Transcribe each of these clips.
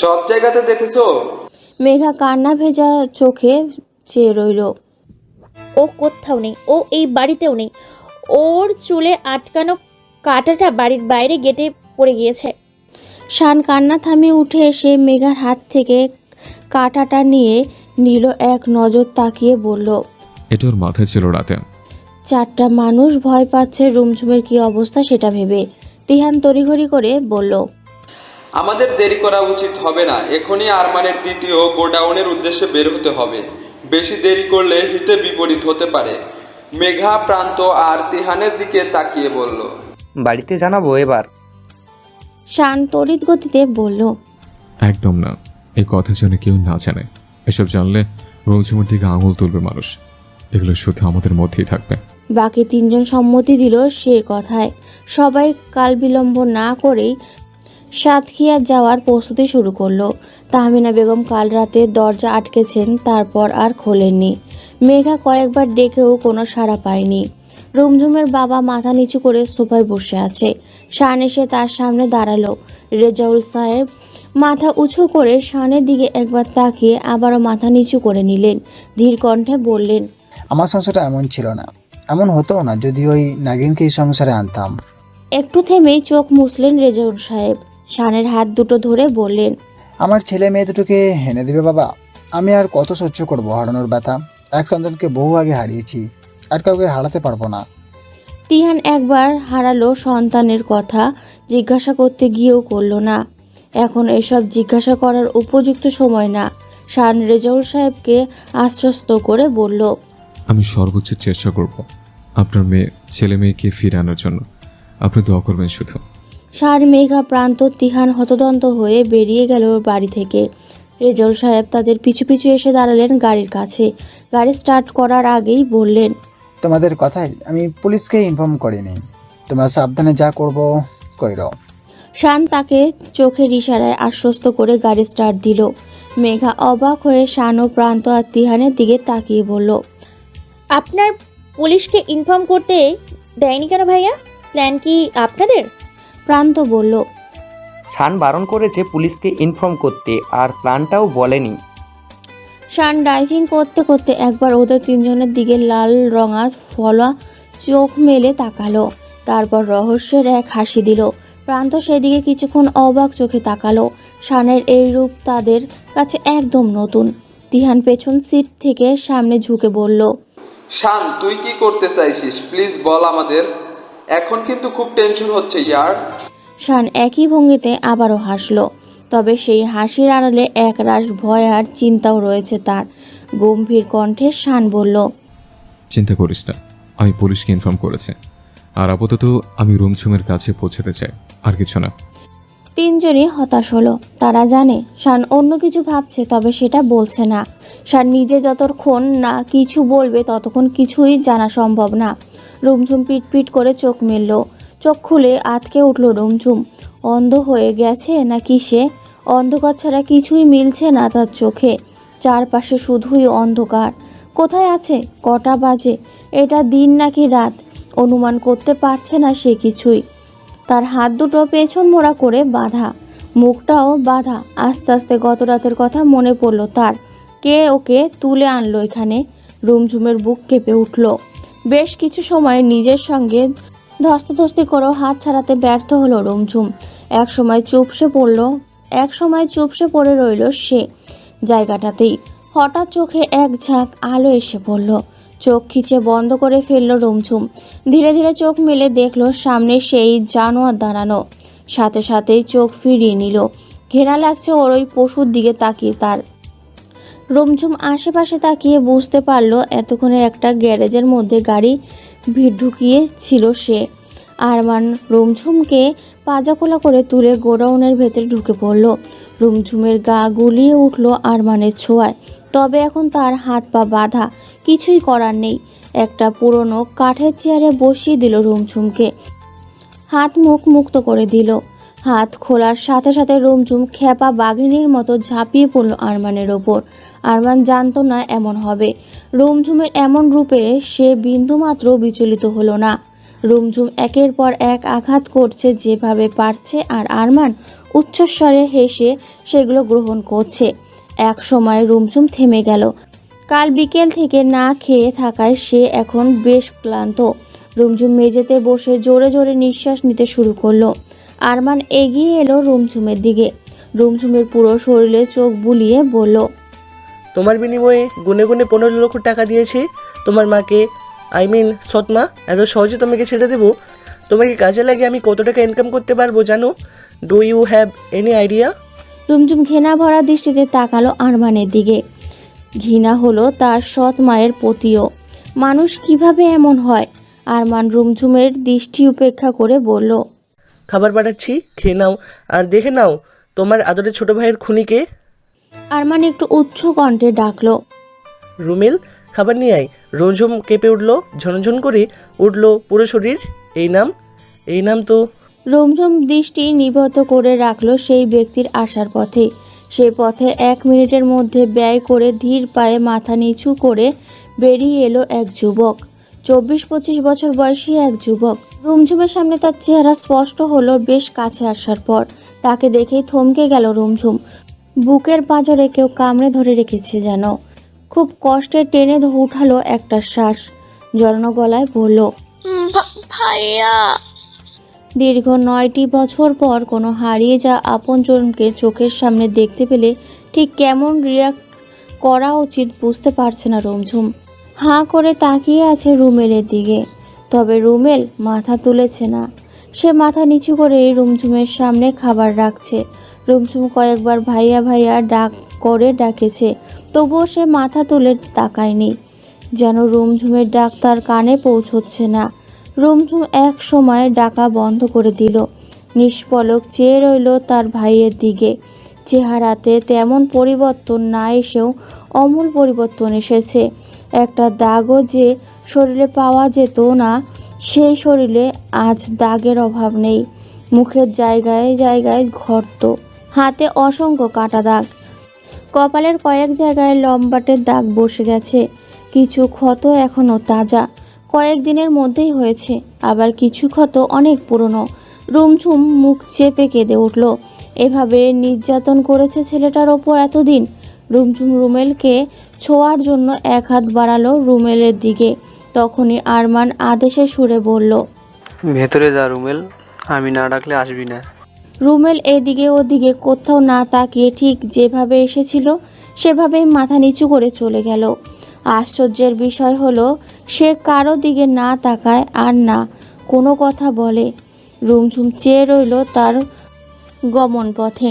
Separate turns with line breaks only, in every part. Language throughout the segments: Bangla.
সব জায়গাতে দেখেছ?
মেঘা কান্না ভেজা চোখে চেয়ে রইল।
ও কোথাও নেই ও এই বাড়িতেও নেই। ওর চুলে আটকানো কাঁটাটা বাড়ির বাইরে গেটে পড়ে গিয়েছে।
শান কান্না থামিয়ে উঠে এসে মেঘার হাত থেকে কাঁটাটা নিয়ে নিল এক নজর তাকিয়ে বলল
এটা ওর মাথায় ছিল রাতে।
চারটা মানুষ ভয় পাচ্ছে রুমঝুমের কি অবস্থা সেটা ভেবে। তিহান তড়িঘড়ি করে বলল
আমাদের দেরি করা উচিত হবে না। এখনই আরমানের দ্বিতীয় গোডাউনের উদ্দেশ্যে বের হতে হবে। বেশি দেরি করলে হিতে বিপরীত হতে পারে। মেঘা প্রান্ত আর তিহানের দিকে তাকিয়ে বলল
বাড়িতে জানাব এবার।
শান তড়িৎ গতিতে বলল
একদম না। এই কথা যেন কেউ না জানে। এসব জানলে রোমঝুমের দিকে আঙুল তুলবে মানুষ। এগুলো শুধু আমাদের মধ্যেই থাকবে।
বাকি তিনজন সম্মতি দিল সে কথায়। সবাই কাল বিলম্ব না করেই সাতক্ষীয়া যাওয়ার প্রস্তুতি শুরু করল। তাহমিনা বেগম কাল রাতে দরজা আটকেছেন তারপর আর খোলেননি। মেঘা কয়েকবার ডেকেও কোনো সাড়া পায়নি। রুমঝুমের বাবা মাথা নিচু করে সোফায় বসে আছে। শান এসে তার সামনে দাঁড়াল। রেজাউল সাহেব মাথা উঁচু করে শানের দিকে একবার তাকিয়ে আবারও মাথা নিচু করে নিলেন। ধীর কণ্ঠে বললেন
আমার সংসারটা এমন ছিল না। এমন হতো না যদি ওই নাগিনকে এই সংসারে আনতাম।
একটু থেমেই চোখ মুছলেন রেজাউল সাহেব। শানের হাত দুটো ধরে বললেন
আমার ছেলে মেয়ে দুটোকে হেনে দেবে বাবা। আমি আর কত সহ্য করব হারানোর ব্যথা। এক সন্তানকে বহু আগে হারিয়েছি আর কাউকে হারাতে পারব না।
তিহান একবার হারালো সন্তানের কথা জিজ্ঞাসা করতে গিয়েও করল না। এখন এসব জিজ্ঞাসা করার উপযুক্ত সময় না। শান রেজাউল সাহেবকে আশ্বস্ত করে বলল
আমি সর্বোচ্চ চেষ্টা করব আপনার মেয়ে ছেলে মেয়েকে ফিরে আনার জন্য। আপনি দোয়া করবেন শুধু।
শান মেঘা প্রান্ত তিহান হতদন্ত হয়ে বেরিয়ে গেল বাড়ি থেকে। রেজাউল সাহেব তাদের পিছু পিছু এসে দাঁড়ালেন গাড়ির কাছে। গাড়ি স্টার্ট করার আগেই বললেন
তোমাদের কথাই আমি পুলিশকে ইনফর্ম করিনি। তোমরা সাবধানে যা করব কইর
শান তাকে চোখের ইশারায় আশ্বস্ত করে গাড়ি স্টার্ট দিল। মেঘা অবাক হয়ে শান ও প্রান্ত আর তিহানের দিকে তাকিয়ে বলল
আপনার পুলিশকে ইনফর্ম করতে দেয়নি কেন ভাইয়া? প্ল্যান কি আপনাদের?
প্রান্ত বলল
শান বারণ করেছে পুলিশকে ইনফর্ম করতে আর প্ল্যানটাও বলেনি।
শান ড্রাইভিং করতে করতে একবার ওদের তিনজনের দিকে লাল রঙা ফলা চোখ মেলে তাকালো তারপর রহস্যের এক হাসি দিল। প্রান্ত সেদিকে কিছুক্ষণ অবাক চোখে তাকালো। শানের এই রূপ তাদের কাছে একদম নতুন। তিহান পেছন সিট থেকে সামনে ঝুঁকে বলল
শান তুই কি করতে চাইছিস? প্লিজ বল আমাদের। এখন কিন্তু খুব টেনশন হচ্ছে ইয়ার।
শান একই ভঙ্গিতে আবারও হাসলো তবে সেই হাসির আড়ালে একরাশ ভয় আর চিন্তাও রয়েছে তার। গম্ভীর কণ্ঠে শান বলল
চিন্তা করিস না আমি পুলিশকে ইনফর্ম করেছি। আর আপাতত আমি রুমঝুমের কাছে পৌঁছাতে চাই আর কিছু না।
তিনজনই হতাশ হলো তারা জানে শান অন্য কিছু ভাবছে তবে সেটা বলছে না। শান নিজে যতক্ষণ না কিছু বলবে ততক্ষণ কিছুই জানা সম্ভব না। রুমঝুম পিটপিট করে চোখ মেলল। চোখ খুলে আতকে উঠল রুমঝুম। অন্ধ হয়ে গেছে না কি সে? অন্ধকার ছাড়া কিছুই মিলছে না তার চোখে। চারপাশে শুধুই অন্ধকার। কোথায় আছে? কটা বাজে? এটা দিন নাকি রাত? অনুমান করতে পারছে না সে কিছুই। তার হাত দুটো পেছন মোড়া করে বাঁধা। মুখটাও বাঁধা। আস্তে আস্তে গত রাতের কথা মনে পড়ল তার। কে ওকে তুলে আনলো এখানে? রুমঝুমের বুক কেঁপে উঠল। বেশ কিছু সময় নিজের সঙ্গে ধস্তাধস্তি করেও হাত ছাড়াতে ব্যর্থ হলো রুমঝুম। এক সময় চুপসে পড়ল, এক সময় চুপসে পড়ে রইল সে জায়গাটাতেই। হঠাৎ চোখে এক ঝাঁক আলো এসে পড়ল। চোখ খিচে বন্ধ করে ফেলল রুমঝুম। ধীরে ধীরে চোখ মেলে দেখল সামনে সেই জানোয়ার দাঁড়ানো। সাথে সাথেই চোখ ফিরিয়ে নিল। ঘেরা লাগছে ওর ওই পশুর দিকে তাকিয়ে তার। রুমঝুম আশেপাশে তাকিয়ে বুঝতে পারল এতক্ষণে একটা গ্যারেজের মধ্যে গাড়ি ভিড় ঢুকিয়েছিল সে। আরমান রুমঝুমকে পাজাখোলা করে তুলে গোডাউনের ভেতরে ঢুকে পড়ল। রুমঝুমের গা গুলিয়ে উঠল আরমানের ছোঁয়ায়। তবে এখন তার হাত পা বাঁধা, কিছুই করার নেই। একটা পুরনো কাঠের চেয়ারে বসিয়ে দিল রুমঝুমকে। হাত মুখ মুক্ত করে দিল। হাত খোলার সাথে সাথে রুমঝুম খেপা বাঘিনীর মতো ঝাঁপিয়ে পড়ল আরমানের ওপর। আরমান জানতো না এমন হবে। রুমঝুমের এমন রূপে সে বিন্দুমাত্র বিচলিত হলো না। রুমঝুম একের পর এক আঘাত করছে যেভাবে পারছে আর আরমান উচ্চস্বরে হেসে সেগুলো গ্রহণ করছে। এক সময় রুমঝুম থেমে গেল। কাল বিকেল থেকে না খেয়ে থাকায় সে এখন বেশ ক্লান্ত। রুমঝুম মেঝেতে বসে জোরে জোরে নিঃশ্বাস নিতে শুরু করল। আরমান এগিয়ে এলো রুমঝুমের দিকে। রুমঝুমের পুরো শরীরে চোখ বুলিয়ে বলল
তোমার বিনিময়ে গুনে গুনে পনেরো লক্ষ টাকা দিয়েছি। তোমার মাকে আই মিন সৎমা এত সহজে তোমাকে ছেড়ে দেবো। তোমাকে কাজে লাগে আমি কত টাকা ইনকাম করতে পারব জানো? Do you have any idea
Rumjhum ঘৃণা ভরা দৃষ্টিতে তাকালো আরমানের দিকে। ঘৃণা হলো তার সৎ মায়ের প্রতিও মানুষ কীভাবে এমন হয়? আরমান রুমঝুমের দৃষ্টি উপেক্ষা করে বলল
খাবার পাঠাচ্ছি খেয়ে নাও। আর দেখে নাও তোমার আদরের ছোট ভাইয়ের খুনিকে।
আরমান একটু উচ্চ কণ্ঠে ডাকলো।
রুমিল খাবার নিয়ে আয়। রঞ্জুম কেঁপে উঠল ঝনঝন করে উঠল পুরো শরীর। এই নাম এই নাম তো।
রুমঝুম দৃষ্টি নিবদ্ধ করে রাখল সেই ব্যক্তির আসার পথে। সে পথে এক মিনিটের মধ্যে ব্যয় করে ধীর পায়ে মাথা নিচু করে বেরিয়ে এলো এক যুবক। চব্বিশ পঁচিশ বছর বয়সী এক যুবক। রুমঝুমের সামনে তার চেহারা স্পষ্ট হলো বেশ কাছে আসার পর। তাকে দেখেই থমকে গেল রুমঝুম বুকের পাঁজরে কেউ কামড়ে ধরে রেখেছে যেন। খুব কষ্টে টেনে উঠালো একটা শ্বাস। জড়ানো গলায় বলল
ভাইয়া।
দীর্ঘ নয়টি বছর পর কোনো হারিয়ে যা আপনজনকে চোখের সামনে দেখতে পেলে ঠিক কেমন রিয়াক্ট করা উচিত বুঝতে পারছে না রুমঝুম হাঁ করে তাকিয়ে আছে রুমেলের দিকে। তবে রুমেল মাথা তুলেছে না। সে মাথা নিচু করে রুমঝুমের সামনে খাবার রাখছে। রুমঝুম কয়েকবার ভাইয়া ভাইয়া ডাক করে ডাকেছে, তবুও সে মাথা তুলে তাকায়নি। যেন রুমঝুমের ডাক তার কানে পৌঁছচ্ছে না। রুমঝুম এক সময় ডাকা বন্ধ করে দিল। নিষ্পলক চেয়ে রইল তার ভাইয়ের দিকে। চেহারাতে তেমন পরিবর্তন না এসেও অমূল পরিবর্তন এসেছে। একটা দাগও যে শরীরে পাওয়া যেত না, সেই শরীরে আজ দাগের অভাব নেই। মুখের জায়গায় জায়গায় ঘর্ত হাতে অসংখ্য কাটা দাগ। কপালের কয়েক জায়গায় লম্বাটে দাগ বসে গেছে। কিছু ক্ষত এখনও তাজা। কয়েকদিনের মধ্যেই হয়েছে। আবার কিছু ক্ষত অনেক পুরনো। রুমঝুম মুখ চেপে কেঁদে উঠল। এভাবে নির্যাতন করেছে ছেলেটার ওপর এতদিন। রুমঝুম রুমেলকে ছোঁয়ার জন্য এক হাত বাড়ালো রুমেলের দিকে। তখনই আরমান আদেশে সুরে বলল
ভেতরে যা রুমেল আমি না ডাকলে আসবি না।
রুমেল এদিকে ওদিকে কোথাও না তাকিয়ে ঠিক যেভাবে এসেছিল সেভাবেই মাথা নিচু করে চলে গেল। আশ্চর্যের বিষয় হলো সে কারও দিকে না তাকায় আর না কোনো কথা বলে। রুমঝুম চেয়ে রইল তার গমন পথে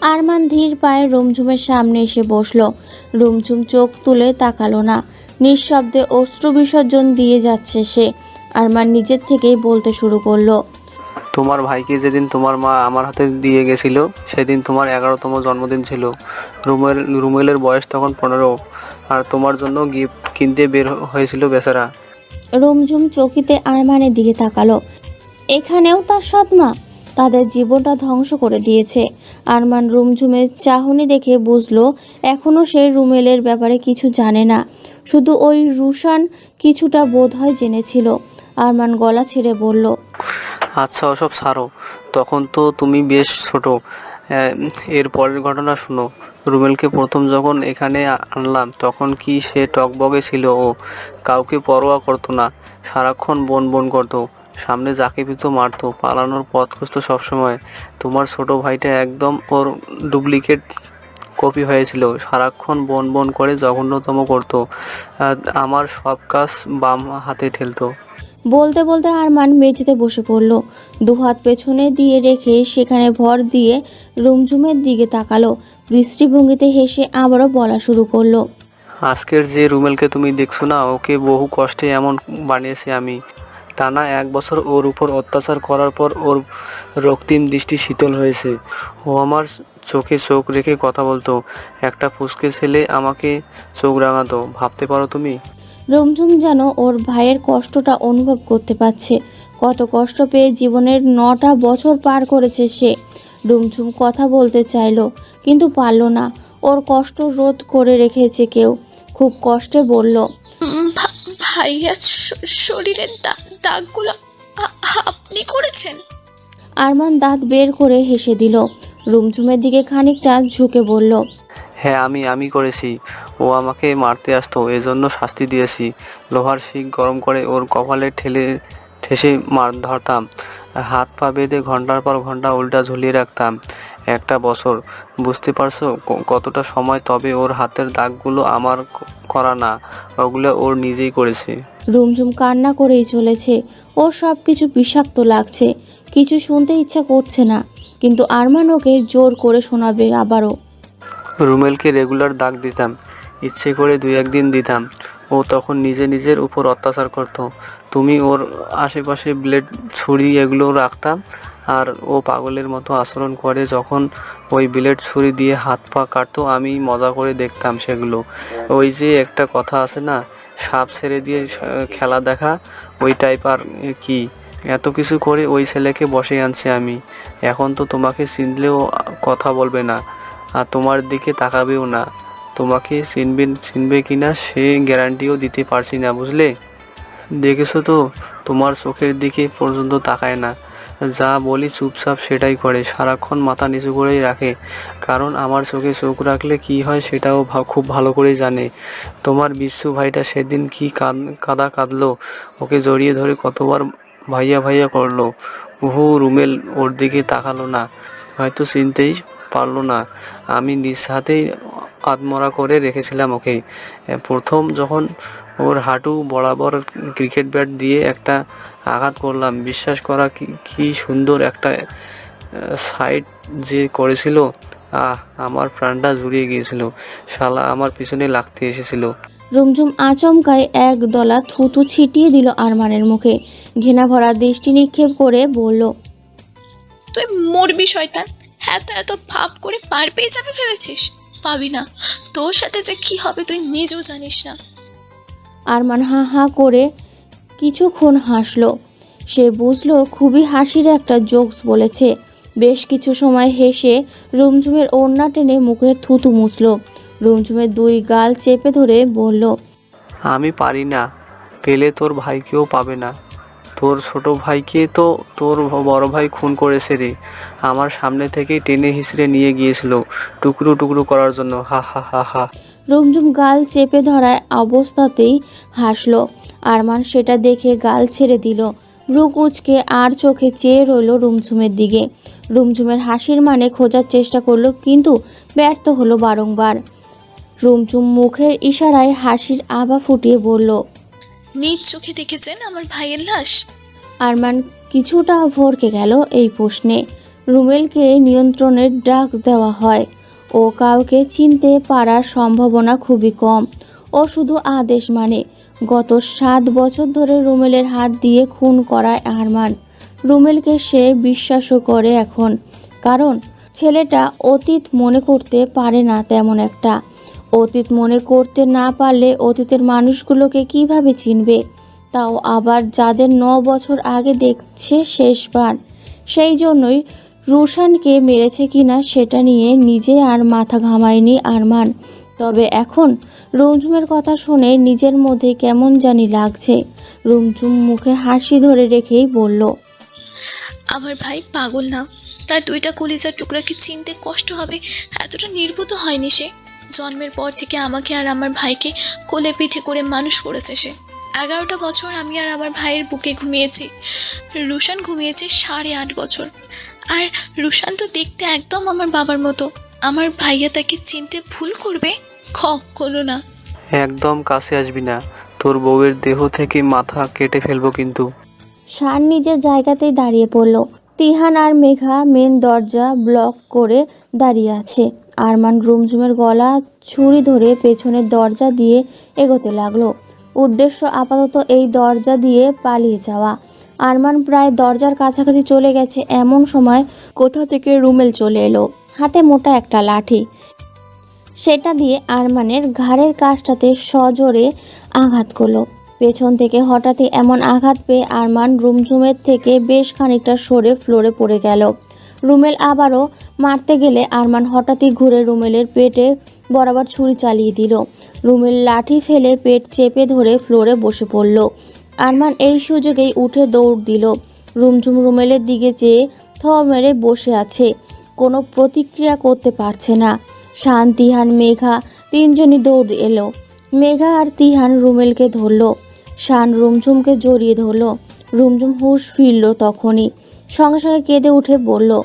আরমান ধীর পায়ে রুমঝুমের সামনে এসে বসল। রুমঝুম চোখ তুলে তাকালো না। নিঃশব্দে অশ্রু বিসর্জন দিয়ে যাচ্ছে সে। আরমান নিজের থেকেই বলতে শুরু করল।
তোমার ভাইকে যেদিন তোমার মা আমার হাতে দিয়ে গেছিল সেদিন তোমার এগারোতম জন্মদিন ছিল। রুমেল রুমেলের বয়স তখন পনেরো। আর তোমার জন্য গিফট কিনতে বের হয়েছিল বেচারা।
রুমঝুম চকিতে আরমানের দিকে তাকালো। এখানেও তার সৎমা তাদের জীবনটা ধ্বংস করে দিয়েছে। আরমান রুমঝুমের চাহনি দেখে বুঝলো এখনও সে রুমেলের ব্যাপারে কিছু জানে না। শুধু ওই রুশান কিছুটা বোধ বোধহয় জেনেছিল। আরমান গলা ছেড়ে বলল
আচ্ছা ওসব ছাড়ো। তখন তো তুমি বেশ ছোট। এর পরের ঘটনা শুনো। রুমেলকে প্রথম যখন এখানে আনলাম, তখন কি সে টকবগে ছিল? ও, কাউকে পরোয়া করতো না। সারাক্ষণ বন বন করতো। সামনে যাকে পিতো মারতো পালানোর পথ খুঁজতো সবসময়। তোমার ছোট ভাইটা একদম ওর ডুপ্লিকেট কপি হয়েছিল। সারাক্ষণ বন বন করে জঘন্যতম করতো। আমার সব কাজ বাম হাতে ঠেলতো।
বলতে বলতে আরমান মেঝেতে বসে পড়ল। দুহাত পেছনে দিয়ে রেখে সেখানে ভর দিয়ে রুমঝুমের দিকে তাকালো। দৃষ্টিভঙ্গিতে হেসে আবারও বলা শুরু করল।
আজকের যে রুমেলকে তুমি দেখছ না ওকে বহু কষ্টে এমন বানিয়েছি আমি। টানা এক বছর ওর উপর অত্যাচার করার পর ওর রক্তিম দৃষ্টি শীতল হয়েছে। ও আমার চোখে চোখ রেখে কথা বলতো, একটা ফুসকে ছেলে আমাকে চোখ রাঙাতো, ভাবতে পারো তুমি?
রুমঝুম যেন ওর ভাইয়ের কষ্টটা অনুভব করতে পারছে। কত কষ্ট পেয়ে জীবনের নটা বছর পার করেছে সে। রুমঝুম কথা বলতে চাইলো, কিন্তু পারল না। ওর কষ্ট রোধ করে রেখেছে কেউ। খুব কষ্টে বলল
ভাইয়া শরীরের দাগগুলো আপনি করেছেন?
আরমান দাঁত বের করে হেসে দিল। রুমঝুমের দিকে খানিকটা ঝুঁকে বলল
হ্যাঁ আমি আমি করেছি। ও আমাকে মারতে আসতো এজন্য শাস্তি দিয়েছি। লোহার শিক গরম করে ওর কপালে ঠেলে ঠেসে মার ধরতাম। হাত পা বেঁধে ঘণ্টার পর ঘণ্টা উল্টা ঝুলিয়ে রাখতাম। একটা বছর। বুঝতে পারছ কতটা সময় তবে ওর হাতের দাগগুলো আমার করা না ওগুলো ওর নিজেই করেছে।
রুমঝুম কান্না করেই চলেছে। ও সব কিছু বিষাক্ত লাগছে কিছু শুনতে ইচ্ছা করছে না কিন্তু আরমান ওকে জোর করে শোনাবে আবারও।
রুমেলকে রেগুলার দাগ দিতাম ইচ্ছে করে দুই একদিন দিতাম। ও তখন নিজে নিজের উপর অত্যাচার করত। তুমি ওর আশেপাশে ব্লেড ছুরি এগুলো রাখতাম আর ও পাগলের মতো আচরণ করে যখন ওই ব্লেড ছুরি দিয়ে হাত পা কাটতো, আমি মজা করে দেখতাম সেগুলো। ওই যে একটা কথা আছে না, সাপ ছেড়ে দিয়ে খেলা দেখা, ওই টাইপ আর কি। এত কিছু করে ওই ছেলেকে বসে আনছি আমি। এখন তো তোমাকে চিনলেও কথা বলবে না, আর তোমার দিকে তাকাবেও না। তোমাকে চিনবে চিনবে কি না সে গ্যারান্টিও দিতে পারছি না, বুঝলে? দেখেছ তো, তোমার চোখের দিকে পর্যন্ত তাকায় না। যা বলি চুপচাপ সেটাই করে, সারাক্ষণ মাথা নিচু করেই রাখে। কারণ আমার চোখে চোখ রাখলে কি হয় সেটাও খুব ভালো করেই জানে। তোমার বিশ্বু ভাইটা সেদিন কি কাদ, কাদা কাঁদলো? ওকে জড়িয়ে ধরে কতবার ভাইয়া ভাইয়া করল? বহু রুমেল ওর দিকে তাকালো না। হয়তো চিনতেই পারল না। আমি নিজ হাতেই আত্মরা করে রেখেছিলাম ওকে। প্রথম যখন ওর হাঁটু বরাবর ক্রিকেট ব্যাট দিয়ে একটা আঘাত করলাম। বিশ্বাস করা কি কি সুন্দর একটা সাইড যে করেছিল। আহ আমার প্রাণটা জুড়িয়ে গিয়েছিল। শালা আমার পিছনে লাগতে এসেছিল।
রুমঝুম আচমকায় এক দলা থুতু ছিটিয়ে দিল আরমানের মুখে। ঘৃণা ভরা দৃষ্টি নিক্ষেপ করে বলল
তুই মরবি শয়তান। এত এত ভাব করে পার পেয়ে যাবে ভেবেছিস? পাবি না। তোর সাথে যে কি হবে তুই নিজেও জানিস না।
আরমান হা হা করে কিছুক্ষণ হাসলো। সে বুঝলো খুবই হাসির একটা জোকস বলেছে। বেশ কিছু সময় হেসে রুমঝুমের ওড়না টেনে মুখের থুতু মুছল। রুমঝুমের দুই গাল চেপে ধরে বলল
আমি পারি না। পেলে তোর ভাইকেও পাবে না। তোর ছোট ভাইকে তো তোর বড় ভাই খুন করেছে রে। আমার সামনে থেকেই টেনে হিসড়ে নিয়ে গিয়েছিল টুকরো টুকরো করার জন্য। হা হা হা হা।
রুমঝুম গাল চেপে ধরায় অবস্থাতেই হাসলো। আরমান সেটা দেখে গাল ছেড়ে দিল। ভ্রু কুচকে আর চোখে চেয়ে রইল রুমঝুমের দিকে। রুমঝুমের হাসির মানে খোঁজার চেষ্টা করল কিন্তু ব্যর্থ হলো বারংবার। রুমঝুম মুখের ইশারায় হাসির আভা ফুটিয়ে বলল
নিজ চোখে দেখেছেন আমার ভাইয়ের লাশ?
আরমান কিছুটা ভরকে গেল এই প্রশ্নে। রুমেলকে নিয়ন্ত্রণের ড্রাগস দেওয়া হয়। ও কাউকে চিনতে পারার সম্ভাবনা খুবই কম। ও শুধু আদেশ মানে গত সাত বছর ধরে রুমেলের হাত দিয়ে খুন করায় আরমান। রুমেলকে সে বিশ্বাসও করে এখন। কারণ, ছেলেটা অতীত মনে করতে পারে না তেমন একটা। অতীত মনে করতে না পারলে অতীতের মানুষগুলোকে কীভাবে চিনবে? তাও আবার যাদের ন বছর আগে দেখছে শেষবার। সেই জন্যই রুশানকে মেরেছে কিনা সেটা নিয়ে নিজে আর মাথা ঘামায়নি আরমান। তবে এখন রুমঝুমের কথা শুনে নিজের মধ্যে কেমন জানি লাগছে। রুমঝুম মুখে হাসি ধরে রেখেই বলল,
আমার ভাই পাগল না। তার দুইটা কলিজার টুকরাকে চিনতে কষ্ট হবে? এতটা নির্বুত হয়নি সে। জন্মের পর থেকে আমাকে আর আমার ভাইকে কোলে পিঠে করে মানুষ করেছে সে। এগারোটা বছর আমি আর আমার ভাইয়ের বুকে ঘুমিয়েছি। রুশান ঘুমিয়েছে সাড়ে আট বছর। আর রুশান তো দেখতে একদম আমার বাবার মতো। আমার ভাইয়া তাকে চিনতে ভুল করবে? কখনো না।
একদম কাছে আসবি না। তোর বউয়ের দেহ থেকে মাথা কেটে ফেলব কিন্তু।
শান নিজের জায়গাতেই দাঁড়িয়ে পড়ল। তিহান আর মেঘা মেন দরজা ব্লক করে দাঁড়িয়ে আছে। আরমান রুমঝুমের গলা ছুরি ধরে পেছনের দরজা দিয়ে এগোতে লাগল। উদ্দেশ্য আপাতত এই দরজা দিয়ে পালিয়ে যাওয়া। আরমান প্রায় দরজার কাছাকাছি চলে গেছে এমন সময় কোথা থেকে রুমেল চলে এলো। হাতে মোটা একটা লাঠি। সেটা দিয়ে আরমানের ঘাড়ের কাছটাতে সজোরে আঘাত করল। পেছন থেকে হঠাৎই এমন আঘাত পেয়ে আরমান রুমঝুমের থেকে বেশ খানিকটা সরে ফ্লোরে পড়ে গেল। রুমেল আবারও মারতে গেলে আরমান হঠাৎই ঘুরে রুমেলের পেটে বরাবর ছুরি চালিয়ে দিল। রুমেল লাঠি ফেলে পেট চেপে ধরে ফ্লোরে বসে পড়ল। আরমান এই সুযোগেই উঠে দৌড় দিল। রুমঝুম রুমেলের দিকে চেয়ে থ মেরে বসে আছে। কোনো প্রতিক্রিয়া করতে পারছে না। শান তিহান মেঘা, তিনজনই দৌড় এলো। মেঘা আর তিহান রুমেলকে ধরলো। শান রুমঝুমকে জড়িয়ে ধরলো। রুমঝুম হুশ ফিরল তখনই। সঙ্গে সঙ্গে কেঁদে উঠে বলল